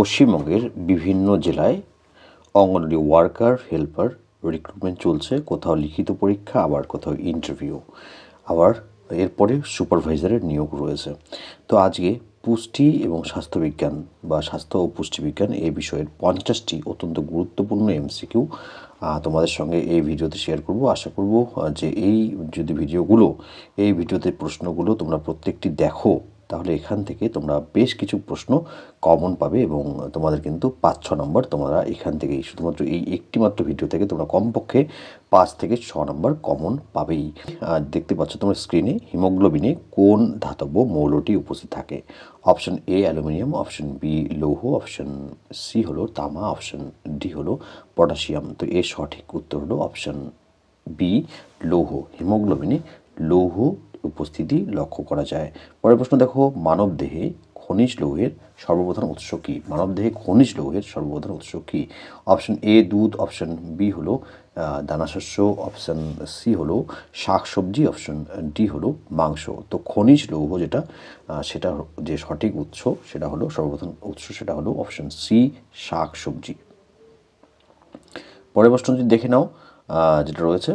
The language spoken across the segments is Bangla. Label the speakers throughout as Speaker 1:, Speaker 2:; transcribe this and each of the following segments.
Speaker 1: পশ্চিমবঙ্গের বিভিন্ন জেলায় অঙ্গনওয়াড়ি ওয়ার্কার, হেল্পার রিক্রুটমেন্ট চলছে, কোথাও লিখিত পরীক্ষা, আবার কোথাও ইন্টারভিউ আবার এরপরে সুপারভাইজারের নিয়োগ রয়েছে। তো আজকে পুষ্টি এবং স্বাস্থ্যবিজ্ঞান বা স্বাস্থ্য ও পুষ্টিবিজ্ঞান এই বিষয়ের পঞ্চাশটি অত্যন্ত গুরুত্বপূর্ণ এমসিকিউ তোমাদের সঙ্গে এই ভিডিওতে শেয়ার করব। আশা করব যে এই, যদি ভিডিওগুলো, এই ভিডিওতে প্রশ্নগুলো তোমরা প্রত্যেকটি দেখো তাহলে এখান থেকে তোমরা বেশ কিছু প্রশ্ন কমন পাবে এবং তোমাদের কিন্তু পাঁচ, ছ নম্বর তোমরা এখান থেকেই শুধুমাত্র এই একটি মাত্র ভিডিও থেকে তোমরা কমপক্ষে পাঁচ থেকে ছ নম্বর কমন পাবেই। আর দেখতে পাচ্ছ তোমরা স্ক্রিনে হিমোগ্লোবিনে কোন ধাতব মৌলটি উপস্থিত থাকে? Option A aluminium option B লৌহ অপশন সি হলো তামা অপশন ডি হলো পটাশিয়াম তো এর সঠিক উত্তর হলো অপশন বি লৌহ। হিমোগ্লোবিনে লৌহ উপস্থিতি লক্ষ্য করা যায়। পরের প্রশ্ন দেখো মানবদেহে খনিজ লৌহের সর্বপ্রধান উৎস কী? মানবদেহে খনিজ লৌহের সর্বপ্রধান উৎস কী? অপশন এ, দুধ। অপশন বি হলো দানাশস্য। অপশন সি হলো, শাকসবজি। অপশন ডি হলো, মাংস। তো খনিজ লৌহ যেটা সেটা যে সঠিক উৎস, সেটা হলো সর্বপ্রধান উৎস, সেটা হলো অপশন সি, শাকসবজি। পরের প্রশ্ন যদি দেখে নাও যেটা রয়েছে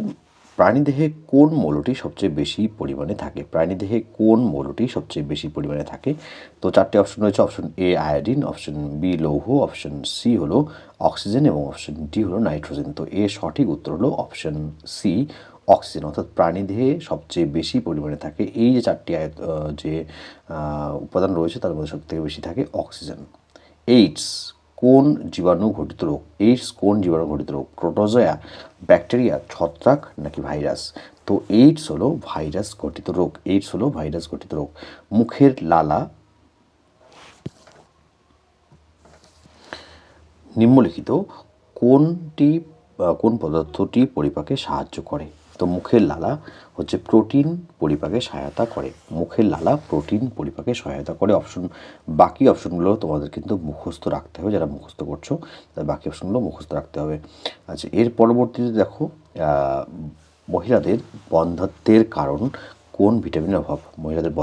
Speaker 1: প্রাণীদেহে কোন মৌলটি সবচেয়ে বেশি পরিমাণে থাকে? প্রাণীদেহে কোন মৌলটি সবচেয়ে বেশি পরিমাণে থাকে? তো চারটি অপশন রয়েছে, option A iodine, option B লৌহ, অপশন সি হলো অক্সিজেন এবং অপশন ডি হলো নাইট্রোজেন। তো এর সঠিক উত্তর হলো অপশন সি, অক্সিজেন। অর্থাৎ প্রাণীদেহে সবচেয়ে বেশি পরিমাণে থাকে। এই যে চারটি যে উপাদান রয়েছে তার মধ্যে সবথেকে বেশি থাকে অক্সিজেন। এইডস, কোন জীবাণু ঘটিত রোগ? এইডস, কোন জীবাণু ঘটিত রোগ? প্রোটোজোয়া ব্যাকটেরিয়া, ছত্রাক নাকি ভাইরাস? তো এইডস হলো ভাইরাস ঘটিত রোগ। এইডস হলো ভাইরাস ঘটিত রোগ। মুখের লালা নিম্নলিখিত কোনটি, কোন পদার্থটি পরিপাকে সাহায্য করে? তো মুখের লালা হচ্ছে প্রোটিন পরিপাকে সহায়তা করে। মুখের লালা প্রোটিন পরিপাকে সহায়তা করে। অপশন, বাকি অপশনগুলো তোমাদের কিন্তু মুখস্থ রাখতে হবে, যারা মুখস্থ করছ, তাদের বাকি অপশনগুলো মুখস্থ রাখতে হবে। আচ্ছা এর পরবর্তীতে দেখো মহিলাদের বন্ধাত্বের কারণ কোন ভিটামিনের অভাব? মহিলাদের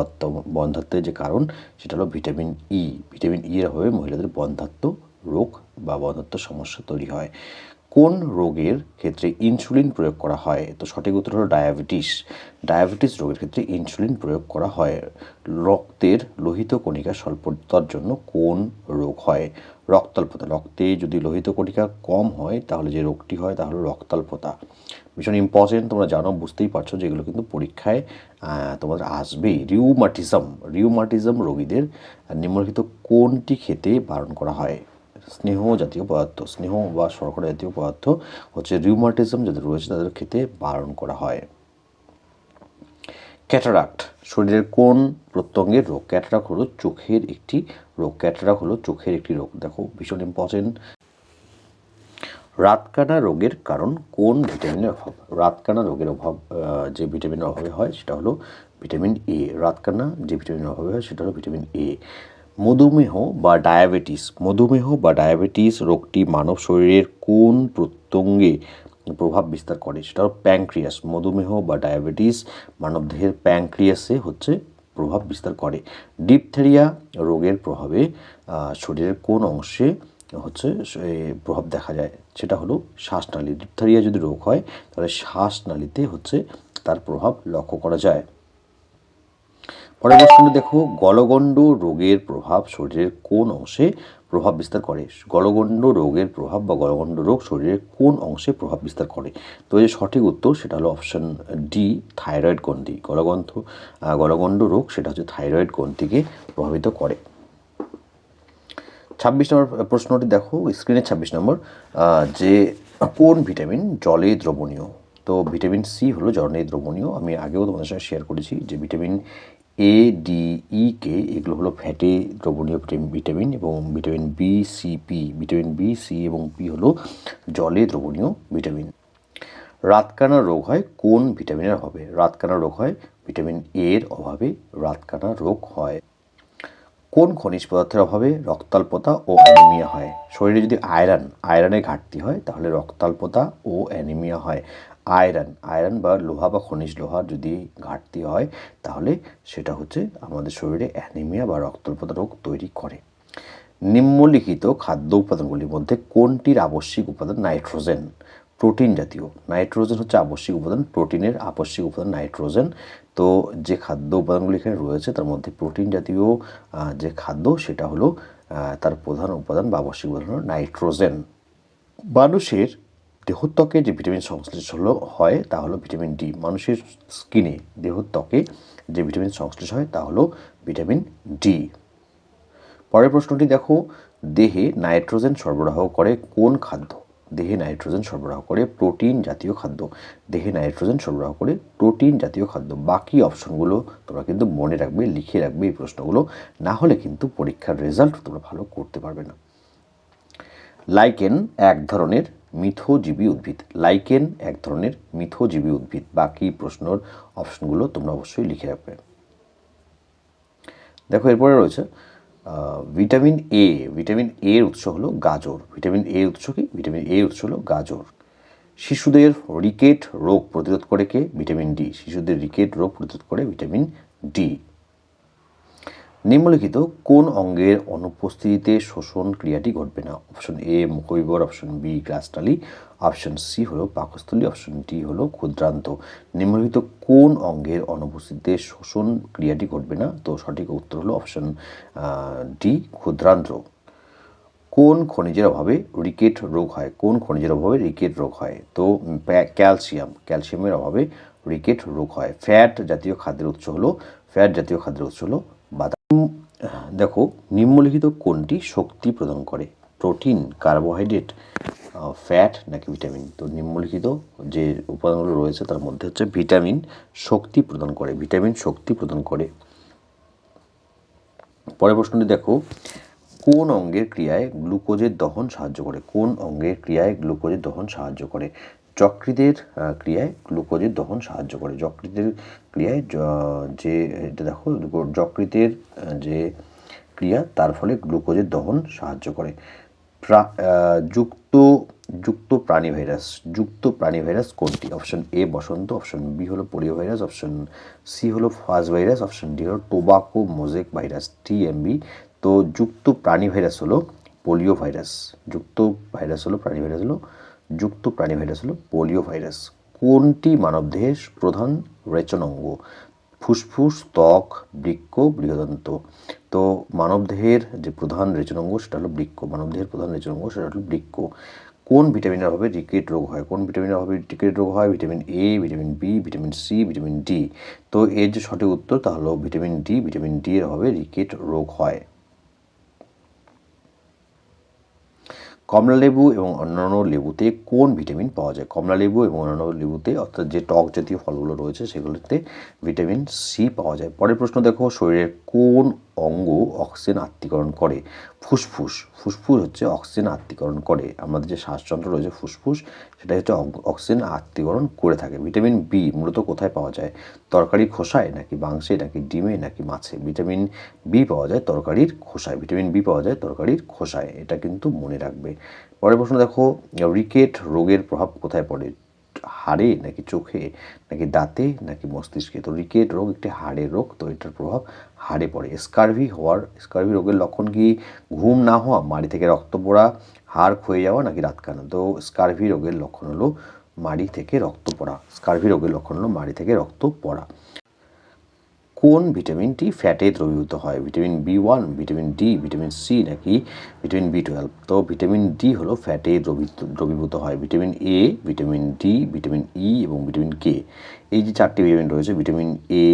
Speaker 1: বন্ধাত্বের যে কারণ, সেটা হলো ভিটামিন ই ভিটামিন ই এর অভাবে মহিলাদের বন্ধাত্ব রোগ বা বন্ধাত্ব সমস্যা তৈরি হয়। কোন রোগের ক্ষেত্রে ইনসুলিন প্রয়োগ করা হয়? তো সঠিক উত্তর হলো ডায়াবেটিস ডায়াবেটিস রোগের ক্ষেত্রে ইনসুলিন প্রয়োগ করা হয়। রক্তের লোহিত কণিকা স্বল্পতার জন্য কোন রোগ হয়? রক্তাল্পতা। রক্তে যদি লোহিত কণিকা কম হয়, তাহলে যে রোগটি হয় তাহলে রক্তাল্পতা। ভীষণ ইম্পর্টেন্ট তোমরা জানো, বুঝতেই পারছ যে এগুলো কিন্তু পরীক্ষায় তোমাদের আসবেই রিউমাটিজম রিউমাটিজম রোগীদের নিম্নলিখিত কোনটি খেতে বারণ করা হয়? স্নেহ জাতীয় পদার্থ স্নেহ বা শর্করা জাতীয় পদার্থ হচ্ছে রিউমাটিজম যাদের রয়েছে তাদের খেতে বারণ করা হয়। ক্যাটারাক্ট শরীরের কোন প্রত্যঙ্গের রোগ? ক্যাটারাক্ট হলো চোখের একটি রোগ। ক্যাটারাক্ট হলো চোখের একটি রোগ। দেখো, ভীষণ ইম্পর্টেন্ট রাতকানা রোগের কারণ কোন ভিটামিনের অভাব? রাতকানা রোগের অভাব যে ভিটামিনের অভাবে হয় সেটা হলো ভিটামিন এ রাতকানা যে ভিটামিনের অভাবে হয় সেটা হলো ভিটামিন এ মধুমেহ বা ডায়াবেটিস। মধুমেহ বা ডায়াবেটিস রোগটি মানব শরীরের কোন প্রত্যঙ্গে প্রভাব বিস্তার করে? সেটা হলো প্যাংক্রিয়াস মধুমেহ বা ডায়াবেটিস মানবদেহের প্যাংক্রিয়াসে হচ্ছে প্রভাব বিস্তার করে। ডিপথেরিয়া রোগের প্রভাবে শরীরের কোন অংশে হচ্ছে প্রভাব দেখা যায়? সেটা হলো শ্বাসনালী। ডিপথেরিয়া যদি রোগ হয়, তাহলে শ্বাসনালীতে হচ্ছে তার প্রভাব লক্ষ্য করা যায়। পরের প্রশ্নটি দেখো, গলগণ্ড রোগের প্রভাব শরীরের কোন অংশে প্রভাব বিস্তার করে? গলগণ্ড রোগের প্রভাব বা গলগণ্ড রোগ শরীরের কোন অংশে প্রভাব বিস্তার করে? তো এই সঠিক উত্তর, সেটা হলো অপশন ডি, থাইরয়েড গ্রন্থি। গলগন্থ গলগণ্ড রোগ সেটা হচ্ছে থাইরয়েড গ্রন্থিকে প্রভাবিত করে। ছাব্বিশ নম্বর প্রশ্নটি দেখো, স্ক্রিনে ছাব্বিশ নম্বর যে কোন ভিটামিন জলে দ্রবণীয়? তো ভিটামিন সি হলো জলে দ্রবণীয়। আমি আগেও তোমাদের সঙ্গে শেয়ার করেছি যে ভিটামিন এ ডি ই কে এগুলো হলো ফ্যাটে দ্রবণীয় ভিটামিন এবং vitamin B C P vitamin B C এবং পি হলো জলে দ্রবণীয় ভিটামিন। রাতকানা রোগ হয় কোন ভিটামিনের অভাবে? রাতকানা রোগ হয় ভিটামিন এর অভাবে রাতকানা রোগ হয়। কোন খনিজ পদার্থের অভাবে রক্তাল্পতা ও অ্যানিমিয়া হয়? শরীরে যদি আয়রন আয়রনের ঘাটতি হয় তাহলে রক্তাল্পতা ও অ্যানিমিয়া হয়। আয়রন। আয়রন বা লোহা বা খনিজ লোহার যদি ঘাটতি হয়, তাহলে সেটা হচ্ছে আমাদের শরীরে অ্যানিমিয়া বা রক্তাল্পতা রোগ তৈরি করে। নিম্নলিখিত খাদ্য উপাদানগুলির মধ্যে কোনটির আবশ্যিক উপাদান? নাইট্রোজেন। প্রোটিন জাতীয়। নাইট্রোজেন হচ্ছে আবশ্যিক উপাদান, প্রোটিনের আবশ্যিক উপাদান নাইট্রোজেন। তো যে খাদ্য উপাদানগুলি এখানে রয়েছে, তার মধ্যে প্রোটিন জাতীয় যে খাদ্য, সেটা হলো তার প্রধান উপাদান বা আবশ্যিক উপাদান হলো নাইট্রোজেন। মানুষের দেহত্বকে যে ভিটামিন সংশ্লেষ হলো, হয়, তা হলো ভিটামিন ডি। মানুষের স্কিনে দেহত্বকে যে ভিটামিন সংশ্লেষ হয়, তা হলো ভিটামিন ডি। পরের প্রশ্নটি দেখো, দেহে নাইট্রোজেন সরবরাহ করে কোন খাদ্য? দেহে নাইট্রোজেন সরবরাহ করে প্রোটিন জাতীয় খাদ্য। দেহে নাইট্রোজেন সরবরাহ করে প্রোটিন জাতীয় খাদ্য। বাকি অপশনগুলো তোমরা কিন্তু মনে রাখবে, লিখে রাখবে এই প্রশ্নগুলো। না হলে কিন্তু পরীক্ষার রেজাল্ট তোমরা ভালো করতে পারবে না। লাইকেন এক ধরনের মিথজীবী উদ্ভিদ। লাইকেন এক ধরনের মিথজীবী উদ্ভিদ। বাকি প্রশ্নর অপশনগুলো তোমরা অবশ্যই লিখে রাখবে। দেখো, এরপরে রয়েছে ভিটামিন এ ভিটামিন এ এর উৎস হলো গাজর। ভিটামিন এ উৎস কি? ভিটামিন এ উৎস হলো গাজর। শিশুদের রিকেট রোগ প্রতিরোধ করে কে? ভিটামিন ডি শিশুদের রিকেট রোগ প্রতিরোধ করে ভিটামিন ডি নিম্নলিখিত কোন অঙ্গের অনুপস্থিতিতে শোষণ ক্রিয়াটি ঘটবে না? অপশন এ, মুখবিবর। অপশন বি, গ্লাসটালি। অপশন সি হলো পাকস্থলী। অপশন ডি হলো ক্ষুদ্রান্ত। নিম্নলিখিত কোন অঙ্গের অনুপস্থিতিতে শোষণ ক্রিয়াটি ঘটবে না? তো সঠিক উত্তর হলো অপশন ডি, ক্ষুদ্রান্ত। কোন খনিজের অভাবে রিকেট রোগ হয়? কোন খনিজের অভাবে রিকেট রোগ হয়? তো ক্যালসিয়াম। ক্যালসিয়ামের অভাবে রিকেট রোগ হয়। ফ্যাট জাতীয় খাদ্যের উৎস হলো, ফ্যাট জাতীয় খাদ্যের উৎস হলো দেখো, নিম্নলিখিত কোনটি শক্তি প্রদান করে? প্রোটিন, কার্বোহাইড্রেট ফ্যাট নাকি ভিটামিন? তো নিম্নলিখিত যে উপাদানগুলো রয়েছে, তার মধ্যে হচ্ছে ভিটামিন শক্তি প্রদান করে, ভিটামিন শক্তি প্রদান করে। পরের প্রশ্নটি দেখো, কোন অঙ্গের ক্রিয়ায় গ্লুকোজের দহন সাহায্য করে? কোন অঙ্গের ক্রিয়ায় গ্লুকোজের দহন সাহায্য করে? যকৃতের ক্রিয়ায় গ্লুকোজের দহন সাহায্য করে। যকৃতের ক্রিয়ায়, যে এটা দেখো, যকৃতের যে ক্রিয়া, তার ফলে গ্লুকোজের দহন সাহায্য করে। যুক্ত যুক্ত প্রাণী ভাইরাস। যুক্ত প্রাণী ভাইরাস কোনটি? অপশন এ, বসন্ত। অপশন বি, হলো পোলিও ভাইরাস। অপশন সি, হলো ফাজ ভাইরাস। অপশন ডি, হলো টোবাকো মোজেক ভাইরাস টিএমবি তো যুক্ত প্রাণী ভাইরাস হলো পোলিও ভাইরাস। যুক্ত ভাইরাস হলো প্রাণী ভাইরাস হলো যুক্ত প্রাণী ভাইরাস হলো পোলিও ভাইরাস কোনটি মানবদেহের প্রধান রেচনাঙ্গ ফুসফুস, ত্বক, বৃক্ক, বৃহদন্ত। তো মানবদেহের যে প্রধান রেচনাঙ্গ সেটা হলো বৃক্ক। মানবদেহের প্রধান রেচনাঙ্গ সেটা হলো বৃক্ক। কোন ভিটামিনের অভাবে রিকেট রোগ হয়? কোন ভিটামিনের অভাবে রিকেট রোগ হয়? Vitamin A vitamin B vitamin C vitamin D তো এর যে সঠিক উত্তর, তা হলো ভিটামিন ডি ভিটামিন ডি এর অভাবে রিকেট রোগ হয়। কমলালেবু এবং অন্যান্য লেবুতে কোন ভিটামিন পাওয়া যায়? কমলালেবু এবং অন্যান্য লেবুতে, অর্থাৎ যে টক জাতীয় ফলগুলো রয়েছে, সেগুলোতে ভিটামিন সি পাওয়া যায়। পরের প্রশ্ন দেখো, শরীরের কোন অঙ্গ অক্সিজেন আত্মীকরণ করে। ফুসফুস ফুসফুস হচ্ছে অক্সিজেন আত্মীকরণ করে। আমাদের যে শ্বাসযন্ত্র রয়েছে, ফুসফুস সেটা হচ্ছে অক- অক্সিজেন আত্মীকরণ করে থাকে। ভিটামিন বি মূলত কোথায় পাওয়া যায়? তরকারির খোসায় নাকি মাংসে, নাকি ডিমে, নাকি মাছে? ভিটামিন বি পাওয়া যায় তরকারির খোসায়। ভিটামিন বি পাওয়া যায় তরকারির খোসায়। এটা কিন্তু মনে রাখবে। পরের প্রশ্ন দেখো, রিকেট রোগের প্রভাব কোথায় পড়ে? হাড়ে নাকি চোখে, নাকি দাঁতে, নাকি মস্তিষ্কে? তো রিকেট রোগ একটি হাড়ের রোগ, তো এটার প্রভাব হাড়ে পড়ে। স্কারভি হওয়ার, স্কার্ভি রোগের লক্ষণ কি? ঘুম না হওয়া, মাড়ি থেকে রক্ত পড়া, হাড় ক্ষয়ে যাওয়া, নাকি রাত কানা? তো স্কার্ভি রোগের লক্ষণ হলো মাড়ি থেকে রক্ত পড়া। স্কার্ভি রোগের লক্ষণ হলো মাড়ি থেকে রক্ত পড়া। কোন ভিটামিনটি ফ্যাটে দ্রবীভূত হয়? Vitamin B one, vitamin D, vitamin C নাকি ভিটামিন বি টুয়েলভ? তো ভিটামিন ডি হলো ফ্যাটে দ্রবীভূত দ্রবীভূত হয়। Vitamin A, vitamin D, vitamin E এবং ভিটামিন কে। এই যে চারটি ভিটামিন রয়েছে ভিটামিন এ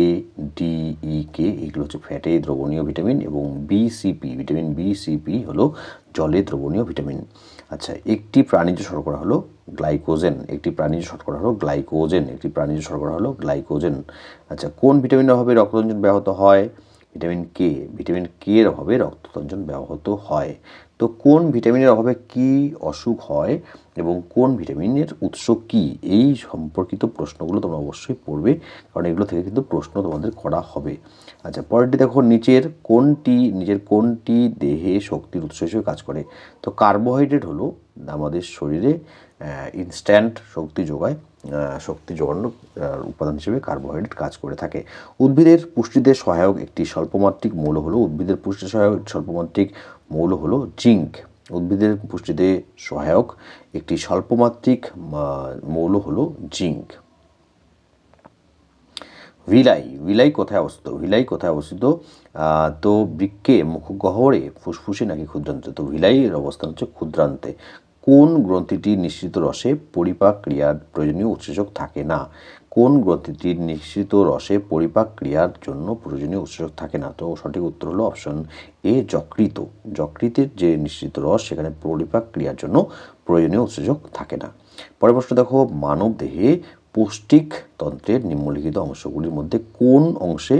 Speaker 1: ডি ই কে এগুলো হচ্ছে ফ্যাটে দ্রবণীয় ভিটামিন এবং বিসিপি ভিটামিন বিসিপি হলো জলে দ্রবণীয় ভিটামিন আচ্ছা একটি প্রাণীজ শর্করা হলো গ্লাইকোজেন একটি প্রাণীজ শর্করা হলো গ্লাইকোজেন একটি প্রাণীজ শর্করা হলো গ্লাইকোজেন আচ্ছা কোন ভিটামিনের অভাবে রক্তরঞ্জন ব্যাহত হয়? ভিটামিন কে ভিটামিন কে এর অভাবে রক্তরঞ্জন ব্যাহত হয়। তো কোন ভিটামিনের অভাবে কি অসুখ হয়? এবং কোন ভিটামিনের উৎস কি? এই সম্পর্কিত প্রশ্নগুলো তোমরা অবশ্যই পড়বে, কারণ এগুলো থেকে কিন্তু প্রশ্ন তোমাদের করা হবে। আচ্ছা পরেরটি দেখো, নিচের কোনটি নিজের কোনটি দেহে শক্তির উৎস হিসেবে কাজ করে? তো কার্বোহাইড্রেট হলো আমাদের শরীরে ইনস্ট্যান্ট শক্তি যোগায় শক্তি যোগানোর উপাদান হিসেবে কার্বোহাইড্রেট কাজ করে থাকে। উদ্ভিদের পুষ্টিতে সহায়ক একটি স্বল্পমাত্রিক মৌল হলো, উদ্ভিদের পুষ্টি সহায়ক স্বল্পমাত্রিক মৌল হলো জিঙ্ক। উদ্ভিদের পুষ্টিতে সহায়ক একটি স্বল্পমাত্রিক মৌল হলো জিঙ্ক। ভিলাই ভিলাই কোথায় অবস্থিত? ভিলাই কোথায় অবস্থিত? তো বৃক্কে মুখগহ্বরে ফুসফুসে নাকি ক্ষুদ্রান্তে? তো ভিলাইয়ের অবস্থান হচ্ছে ক্ষুদ্রান্তে। কোন গ্রন্থিটি নিশ্চিত রসে পরিপাক ক্রিয়ার প্রয়োজনীয় উৎসেচক থাকে না? কোন গ্রন্থিটির নিঃসৃত রসে পরিপাক ক্রিয়ার জন্য প্রয়োজনীয় উৎসেচক থাকে না? তো সঠিক উত্তর হলো অপশন এ যকৃত যকৃতের যে নিঃসৃত রস, সেখানে পরিপাক ক্রিয়ার জন্য প্রয়োজনীয় উৎসেচক থাকে না। পরের প্রশ্ন দেখো মানব দেহে পৌষ্টিক তন্ত্রের নিম্নলিখিত অংশগুলির মধ্যে কোন অংশে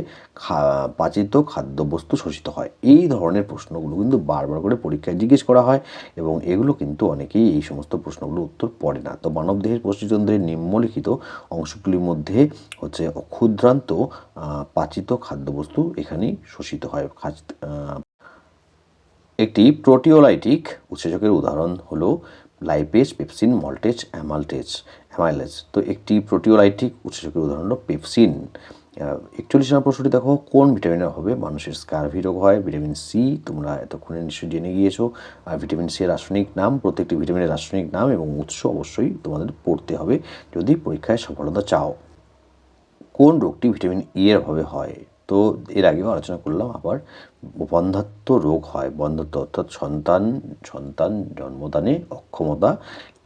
Speaker 1: পাচিত খাদ্যবস্তু শোষিত হয়? এই ধরনের প্রশ্নগুলো কিন্তু বারবার করে পরীক্ষায় জিজ্ঞেস করা হয় এবং এগুলো কিন্তু অনেকেই এই সমস্ত প্রশ্নগুলোর উত্তর পড়ে না। তো মানবদেহের পৌষ্টিতন্ত্রের নিম্নলিখিত অংশগুলির মধ্যে হচ্ছে ক্ষুদ্রান্ত পাচিত খাদ্যবস্তু এখানেই শোষিত হয়। একটি প্রোটিওলাইটিক উৎসেচকের উদাহরণ হলো lipase, pepsin, maltase, amylase. Amylase তো একটি প্রোটিওলাইটিক উৎসেচকের উদাহরণ হলো পেপসিন একচল্লিশ নম্বর প্রশ্নটি দেখো, কোন ভিটামিনের অভাবে মানুষের স্কারভি রোগ হয় ভিটামিন সি তোমরা এতক্ষণে নিশ্চয়ই জেনে গিয়েছো। আর ভিটামিন সি এর রাসায়নিক নাম, প্রত্যেকটি ভিটামিনের রাসায়নিক নাম এবং উৎস অবশ্যই তোমাদের পড়তে হবে যদি পরীক্ষায় সফলতা চাও। কোন রোগটি ভিটামিন ই এর অভাবে হয়? তো এর আগেও আলোচনা করলাম আবার বন্ধাত্ম রোগ হয়, বন্ধাত্ম অর্থাৎ সন্তান সন্তান জন্মদানে অক্ষমতা।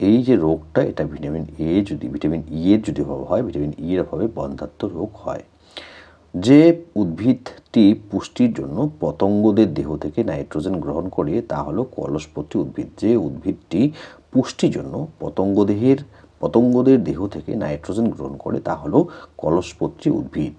Speaker 1: এই যে রোগটা, এটা ভিটামিন এ যদি, ভিটামিন ই এর যদি অভাব হয়, ভিটামিন ই এর অভাবে বন্ধাত্ম রোগ হয়। যে উদ্ভিদটি পুষ্টির জন্য পতঙ্গদের দেহ থেকে নাইট্রোজেন গ্রহণ করে, তা হলো কলসপত্রী উদ্ভিদ। যে উদ্ভিদটি পুষ্টির জন্য পতঙ্গদেহের পতঙ্গদের দেহ থেকে নাইট্রোজেন গ্রহণ করে, তা হলো কলসপত্রী উদ্ভিদ।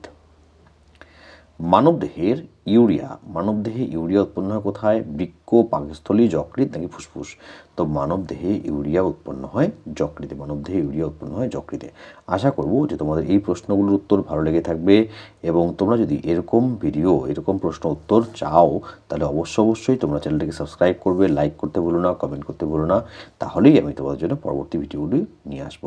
Speaker 1: মানবদেহের ইউরিয়া, মানবদেহে ইউরিয়া উৎপন্ন হয় কোথায়? বৃক্ক, পাকস্থলী যকৃত নাকি ফুসফুস? তো মানবদেহে ইউরিয়া উৎপন্ন হয় যকৃতে, মানবদেহে ইউরিয়া উৎপন্ন হয় যকৃতে। আশা করব যে তোমাদের এই প্রশ্নগুলোর উত্তর ভালো লেগে থাকবে এবং তোমরা যদি এরকম ভিডিও, এরকম প্রশ্ন উত্তর চাও, তাহলে অবশ্য অবশ্যই তোমরা চ্যানেলটাকে সাবস্ক্রাইব করবে, লাইক করতে ভুলো না, কমেন্ট করতে ভুলো না, তাহলেই আমি তোমাদের জন্য পরবর্তী ভিডিওগুলি নিয়ে আসব।